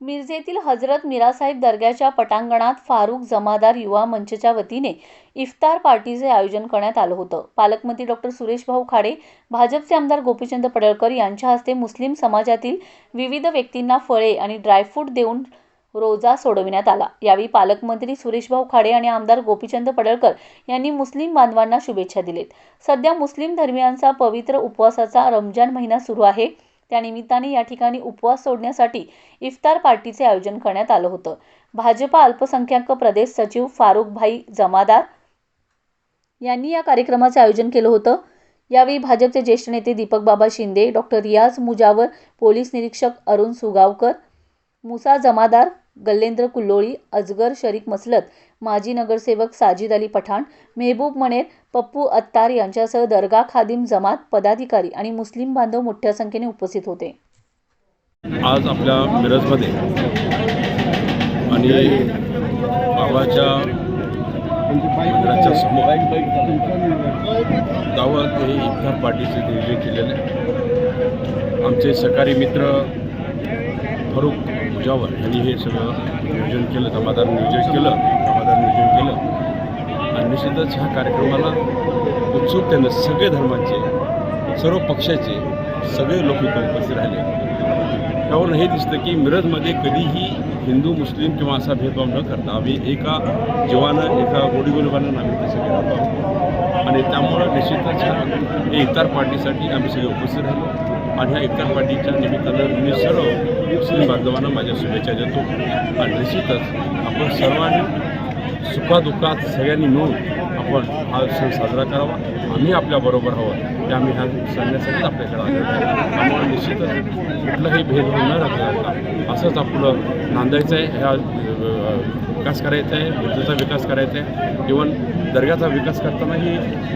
मिरजेतील हजरत मिरासाहेब दर्ग्याच्या पटांगणात फारुख जमादार युवा मंचच्या वतीने इफ्तार पार्टीचे आयोजन करण्यात आलं होतं. पालकमंत्री डॉक्टर सुरेश भाऊ खाडे भाजपचे आमदार गोपीचंद पडळकर यांच्या हस्ते मुस्लिम समाजातील विविध व्यक्तींना फळे आणि ड्रायफ्रूट देऊन रोजा सोडविण्यात आला. यावेळी पालकमंत्री सुरेशभाऊ खाडे आणि आमदार गोपीचंद पडळकर यांनी मुस्लिम बांधवांना शुभेच्छा दिलेत. सध्या मुस्लिम धर्मियांचा पवित्र उपवासाचा रमजान महिना सुरू आहे. त्यानिमित्ताने या ठिकाणी उपवास सोडण्यासाठी इफ्तार पार्टीचे आयोजन करण्यात आलं होतं. भाजपा अल्पसंख्याक प्रदेश सचिव फारुखभाई जमादार यांनी या कार्यक्रमाचे आयोजन केलं होतं. यावेळी भाजपचे ज्येष्ठ नेते दीपक बाबा शिंदे डॉक्टर रियाज मुजावर पोलीस निरीक्षक अरुण सुगावकर मुसा जमादार गल्लेंद्र कुल्लोळी अजगर शरीक मसलत माजी नगरसेवक साजिद अली पठाण मेहबूब मनेर पप्पू अत्तार यांच्यासह दर्गा खादिम जमात पदाधिकारी आणि मुस्लिम बांधव मोठ्या संख्येने उपस्थित होते. आज आपल्या मिरजमध्ये आणि बाबाच्या मंदिराच्या समोर गावात हे इफ्तार पार्टीचे नियोजन केलेलं आहे. आमचे सहकारी मित्र फरुख मुजावर यांनी हे सगळं नियोजन केलं जमादार नियोजन केलं जमादार नियोजन केलं. आणि निश्चितच ह्या कार्यक्रमाला उत्सुकतेनं सगळे धर्मांचे सर्व पक्षाचे सगळे लोक इथं उपस्थित राहिले. त्यावरून हे दिसतं की मिरजमध्ये कधीही हिंदू मुस्लिम किंवा असा भेदभाव न करता आम्ही एका जीवानं एका गोडीगोलबानं आम्ही ते सगळे राहतो. आणि त्यामुळं निश्चितच ह्या इफ्तार पार्टीसाठी आम्ही सगळे उपस्थित राहिलो. आणि ह्या इफ्तार पार्टीच्या निमित्तानं मी सर्व मुस्लिम बांधवांना माझ्या शुभेच्छा देतो. आणि निश्चितच आपण सर्वांनी सुखादुःखात सगळ्यांनी मिळून आपण हा सण साजरा करावा. आम्ही आपल्याबरोबर हवं ते आम्ही ह्या सांगण्यासाठीच आपल्याकडे आलेलो त्यामुळे निश्चितच कुठलाही भेदभाव न राखता असंच आपलं नांदायचं आहे. ह्या विकास करायचा आहे मिरजेचा विकास करायचा आहे. इवन दर्ग्याचा विकास करतानाही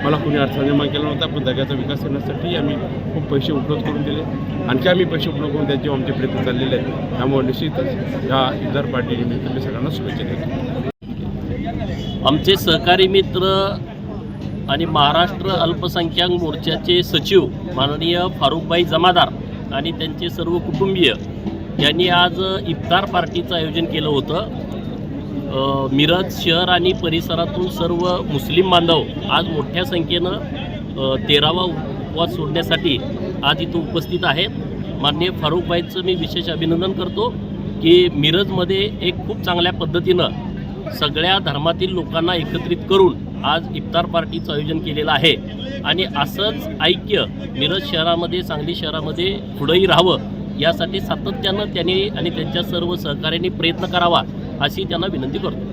मला कोणी अडचण निर्माण केला नव्हता पण दर्ग्याचा विकास करण्यासाठी आम्ही खूप पैसे उपलब्ध करून दिले. आणखी आम्ही पैसे उपलब्ध करून द्यायचे आमचे प्रयत्न चाललेले आहेत. त्यामुळे निश्चितच ह्या इतर पार्टीनिमित्त मी सगळ्यांना शुभेच्छा देतो. आमचे सहकारी मित्र आणि महाराष्ट्र अल्पसंख्याक मोर्चाचे सचिव माननीय फारुखबाई जमादार आणि त्यांचे सर्व कुटुंबीय यांनी आज इफ्तार पार्टीचं आयोजन केलं होतं. मिरज शहर आणि परिसरातून सर्व मुस्लिम बांधव आज मोठ्या संख्येनं तेरावा उपवास सोडण्यासाठी आज इथं उपस्थित आहेत. माननीय फारुखभाईचं मी विशेष अभिनंदन करतो की मिरजमध्ये एक खूप चांगल्या पद्धतीनं सगळ्या धर्मातील लोकांना एकत्रित करून आज इफ्तार पार्टीचं आयोजन केलेलं आहे. आणि असंच ऐक्य मिरज शहरामध्ये सांगली शहरामध्ये पुढंही राहावं यासाठी सातत्यानं त्यांनी आणि त्यांच्या सर्व सहकार्यांनी प्रयत्न करावा. अशी त्यांना विनंती करतो.